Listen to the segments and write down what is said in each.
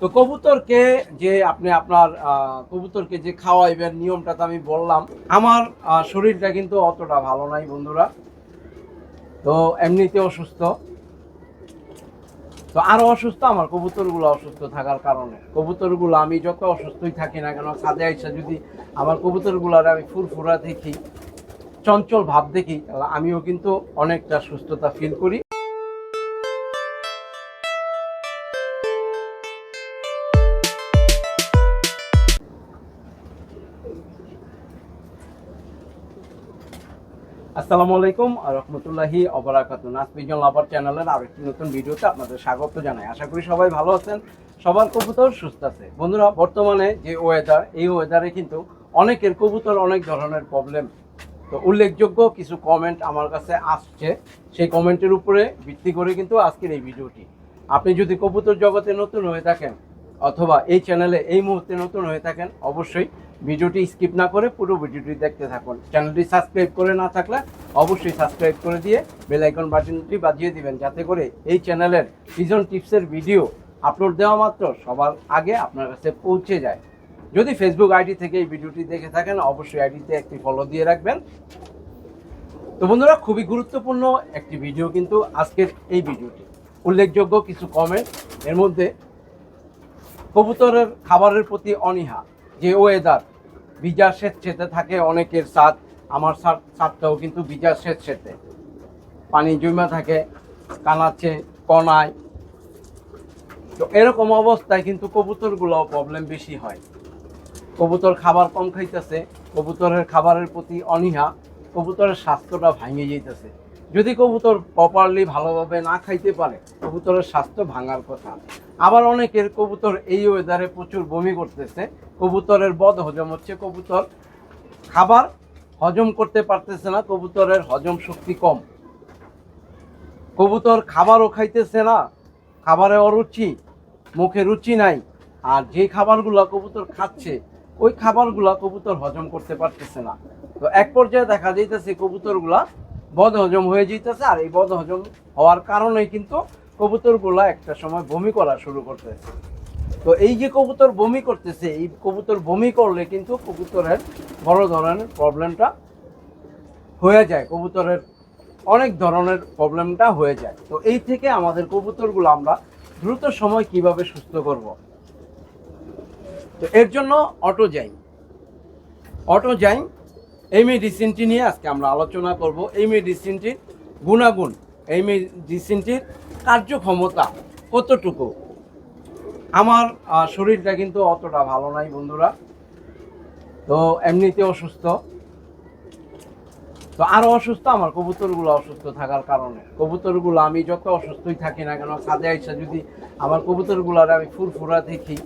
তো কবুতরকে যে আপনি আপনার কবুতরকে যে খাওয়াইবেন, নিয়মটা তো আমি বললাম। আমার শরীরটা কিন্তু অতটা ভালো নাই বন্ধুরা। তো এমনিতে অসুস্থ। তো আরও অসুস্থ, আমার কবুতরগুলো অসুস্থ থাকার কারণে। কবুতরগুলো আমি যত অসুস্থই থাকি না কেন ছাদে আইসা যদি আমার কবুতরগুলোর আমি ফুরফুরা দেখি, চঞ্চল ভাব দেখি, তাহলে আমিও কিন্তু অনেকটা সুস্থতা ফিল করি। আসসালামু আলাইকুম রহমতুল্লাহি অবরাকাত নাসপিজন লাভার চ্যানেলের আরেকটি নতুন ভিডিওতে আপনাদের স্বাগত জানাই। আশা করি সবাই ভালো আছেন, সবার কবুতর সুস্থ আছে। বন্ধুরা, বর্তমানে যে ওয়েদার এই ওয়েদারে কিন্তু অনেকের কবুতর অনেক ধরনের প্রবলেম তো উল্লেখযোগ্য কিছু কমেন্ট আমার কাছে আসছে। সেই কমেন্টের উপরে ভিত্তি করে কিন্তু আজকের এই ভিডিওটি। আপনি যদি কবুতর জগতে নতুন হয়ে থাকেন অথবা এই চ্যানেলে এই মুহূর্তে নতুন হয়ে থাকেন, অবশ্যই ভিডিওটি স্কিপ না করে পুরো ভিডিওটি দেখতে থাকুন। চ্যানেলটি সাবস্ক্রাইব করে না থাকলে অবশ্যই সাবস্ক্রাইব করে দিয়ে বেল আইকন বাটনটি বাজিয়ে দিবেন, যাতে করে এই চ্যানেলের সিজন টিপসের ভিডিও আপলোড দেওয়া মাত্র সবার আগে আপনার কাছে পৌঁছে যায়। যদি ফেসবুক আইডি থেকে এই ভিডিওটি দেখে থাকেন, অবশ্যই আইডিতে একটি ফলো দিয়ে রাখবেন। তো বন্ধুরা, খুবই গুরুত্বপূর্ণ একটি ভিডিও কিন্তু আজকের এই ভিডিওটি। উল্লেখযোগ্য কিছু কমেন্ট এর মধ্যে কবুতরের খাবারের প্রতি অনীহা। যে ওয়েদার ভিজা স্বেচ্ছেতে থাকে অনেকের স্বাদ, আমার স্বাদ স্বাদটাও কিন্তু ভিজা স্বেচ্ছেতে পানি জমা থাকে কানাচ্ছে কনায়। তো এরকম অবস্থায় কিন্তু কবুতরগুলো প্রবলেম বেশি হয়। কবুতর খাবার কম খাইতেছে, কবুতরের খাবারের প্রতি অনীহা, কবুতরের স্বাস্থ্যটা ভাঙে যেতেছে যদি কবুতর প্রপারলি ভালোভাবে না খাইতে পারে, কবুতরের স্বাস্থ্য ভাঙার কথা। আবার অনেকের কবুতর এই ওয়েদারে প্রচুর বমি করতেছে। কবুতরের বদ হজম হচ্ছে কবুতর খাবার হজম করতে পারতেছে না, কবুতরের হজম শক্তি কম। কবুতর খাবারও খাইতেছে না, খাবারে অরুচি, মুখে রুচি নাই, আর যে খাবারগুলো কবুতর খাচ্ছে, ওই খাবারগুলো কবুতর হজম করতে পারতেছে না। তো এক পর্যায়ে দেখা যাইতেছে কবুতরগুলা বদ হজম হয়ে যাইতেছে আর এই বদ হজম হওয়ার কারণে কিন্তু কবুতরগুলা একটা সময় বমি করা শুরু করতেছে। তো এই যে কবুতর বমি করতেছে, এই কবুতর বমি করলে কিন্তু কবুতরের বড় ধরনের প্রবলেমটা হয়ে যায়, কবুতরের অনেক ধরনের প্রবলেমটা হয়ে যায়। তো এই থেকে আমাদের কবুতরগুলো আমরা দ্রুত সময় কীভাবে সুস্থ করব? তো এর জন্য অটো যাই অটো যাই এই মেডিসিনটি নিয়ে আজকে আমরা আলোচনা করব। এই মেডিসিনটির গুণাগুণ, এই মেডিসিনটির কার্যক্ষমতা কতটুকু? আমার শরীরটা কিন্তু অতটা ভালো নাই বন্ধুরা। তো এমনিতে অসুস্থ। তো আরও অসুস্থ, আমার কবুতরগুলো অসুস্থ থাকার কারণে। কবুতরগুলো আমি যত অসুস্থই থাকি না কেন ছাদে আইসা যদি আমার কবুতরগুলোর আমি ফুরফুরা দেখি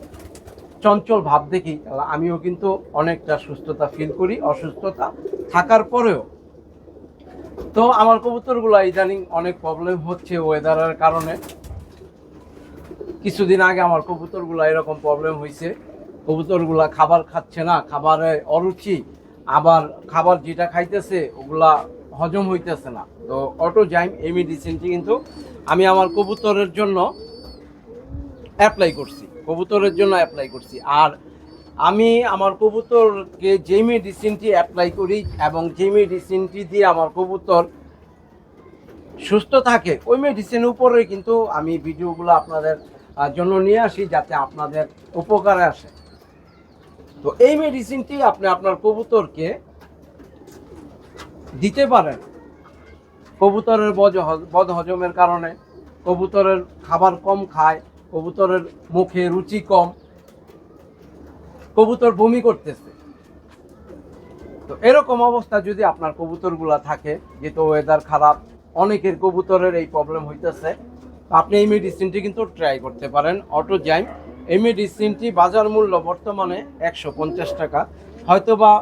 চঞ্চল ভাব দেখি আমিও কিন্তু অনেকটা সুস্থতা ফিল করি, অসুস্থতা থাকার পরেও। তো আমার কবুতরগুলো ইদানিং অনেক প্রবলেম হচ্ছে ওয়েদারের কারণে। কিছুদিন আগে আমার কবুতরগুলো এরকম প্রবলেম হয়েছে কবুতরগুলা খাবার খাচ্ছে না, খাবারে অরুচি, আবার খাবার যেটা খাইতেছে, ওগুলা হজম হইতেছে না। তো অটো অটোজাইম এই মেডিসিনটি কিন্তু আমি আমার কবুতরের জন্য অ্যাপ্লাই করছি। কবুতরের জন্য অ্যাপ্লাই করছি। আর আমি আমার কবুতরকে যে মেডিসিনটি অ্যাপ্লাই করি এবং যে মেডিসিনটি দিয়ে আমার কবুতর সুস্থ থাকে, ওই মেডিসিন উপরে কিন্তু আমি ভিডিওগুলো আপনাদের জন্য নিয়ে আসি যাতে আপনাদের উপকারে আসে। তো এই মেডিসিনটি আপনি আপনার কবুতরকে দিতে পারেন। কবুতরের বজ বদ হজমের কারণে কবুতরের খাবার কম খায় কবুতরের মুখে রুচি কম, কবুতর বমি করতেছে। তো এরকম অবস্থা যদি আপনার কবুতরগুলা থাকে, যেহেতু ওয়েদার খারাপ, অনেকের কবুতরের এই প্রবলেম হইতেছে। আপনি এই মেডিসিনটি কিন্তু ট্রাই করতে পারেন অটোজাইম এই মেডিসিনটি বাজার মূল্য বর্তমানে একশো পঞ্চাশ টাকা। হয়তোবা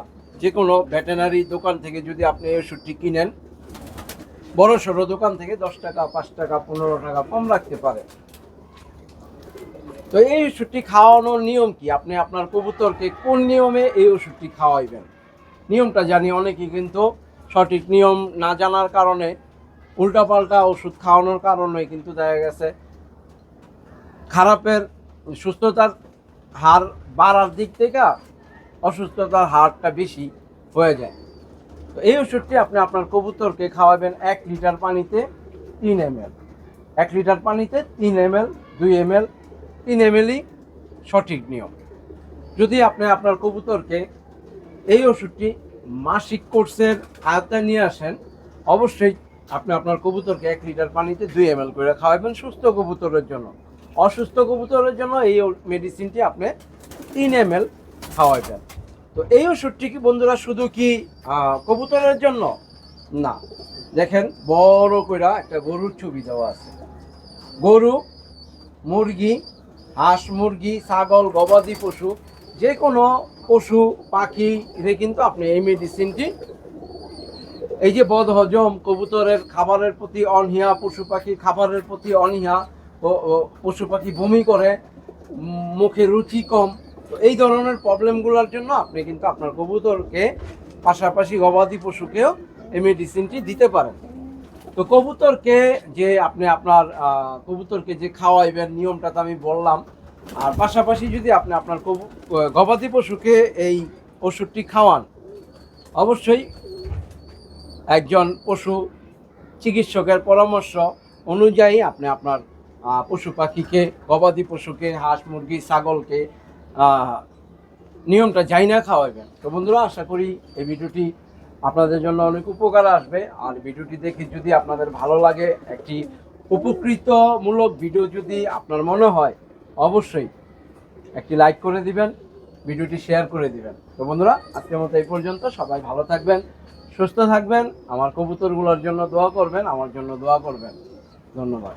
যে কোনো ভেটেনারি দোকান থেকে যদি আপনি এই ওষুধটি কিনেন বড় সড়ো দোকান থেকে দশ টাকা, পাঁচ টাকা, পনেরো টাকা কম রাখতে পারে। তো এই ওষুধটি খাওয়ানোর নিয়ম কি? আপনি আপনার কবুতরকে কোন নিয়মে এই ওষুধটি খাওয়াইবেন? নিয়মটা জানি অনেকেই কিন্তু সঠিক নিয়ম না জানার কারণে উল্টাপাল্টা ওষুধ খাওয়ানোর কারণে কিন্তু দেখা গেছে খারাপের সুস্থতার হার বাড়ার দিক থেকে অসুস্থতার হারটা বেশি হয়ে যায়। তো এই ওষুধটি আপনি আপনার কবুতরকে খাওয়াবেন এক লিটার পানিতে তিন এম এক লিটার পানিতে তিন এম এল দুই এম তিন এম সঠিক নিয়ম। যদি আপনি আপনার কবুতরকে এই ওষুধটি মাসিক কোর্সের আয়ত্তায় নিয়ে আসেন, অবশ্যই আপনি আপনার কবুতরকে এক লিটার পানিতে দুই এম করে খাওয়াবেন সুস্থ কবুতরের জন্য। অসুস্থ কবুতরের জন্য এই মেডিসিনটি আপনি তিন এম খাওয়াবেন। তো এই ওষুধটি কি বন্ধুরা শুধু কি কবুতরের জন্য? না। দেখেন, বড় কইরা একটা গরুর ছবি দেওয়া আছে। গরু, মুরগি হাঁস, মুরগি, ছাগল, গবাদি পশু যে কোনো পশু, পাখি কিন্তু আপনি এই মেডিসিনটি এই যে বদ হজম কবুতরের খাবারের প্রতি অনীহা, পশু পাখি খাবারের প্রতি অনীহা পশু পাখি বমি করে, মুখে রুচি কম, তো এই ধরনের প্রবলেমগুলোর জন্য আপনি কিন্তু আপনার কবুতরকে পাশাপাশি গবাদি পশুকেও এই মেডিসিনটি দিতে পারেন। তো কবুতরকে যে আপনি আপনার কবুতরকে যে খাওয়াইবেন, নিয়মটা তো আমি বললাম। আর পাশাপাশি যদি আপনি আপনার গবাদি পশুকে এই ওষুধটি খাওয়ান, অবশ্যই একজন পশু চিকিৎসকের পরামর্শ অনুযায়ী আপনি আপনার পশু পাখিকে, গবাদি পশুকে, হাঁস, মুরগি, ছাগলকে নিয়মটা যাই না খাওয়াবেন তো বন্ধুরা, আশা করি এই ভিডিওটি আপনাদের জন্য অনেক উপকার আসবে। আর ভিডিওটি দেখে যদি আপনাদের ভালো লাগে, একটি উপকৃতমূলক ভিডিও যদি আপনার মনে হয়, অবশ্যই একটি লাইক করে দিবেন, ভিডিওটি শেয়ার করে দিবেন। তো বন্ধুরা, আজকের মতো এই পর্যন্ত। সবাই ভালো থাকবেন, সুস্থ থাকবেন। আমার কবুতরগুলোর জন্য দোয়া করবেন, আমার জন্য দোয়া করবেন। ধন্যবাদ।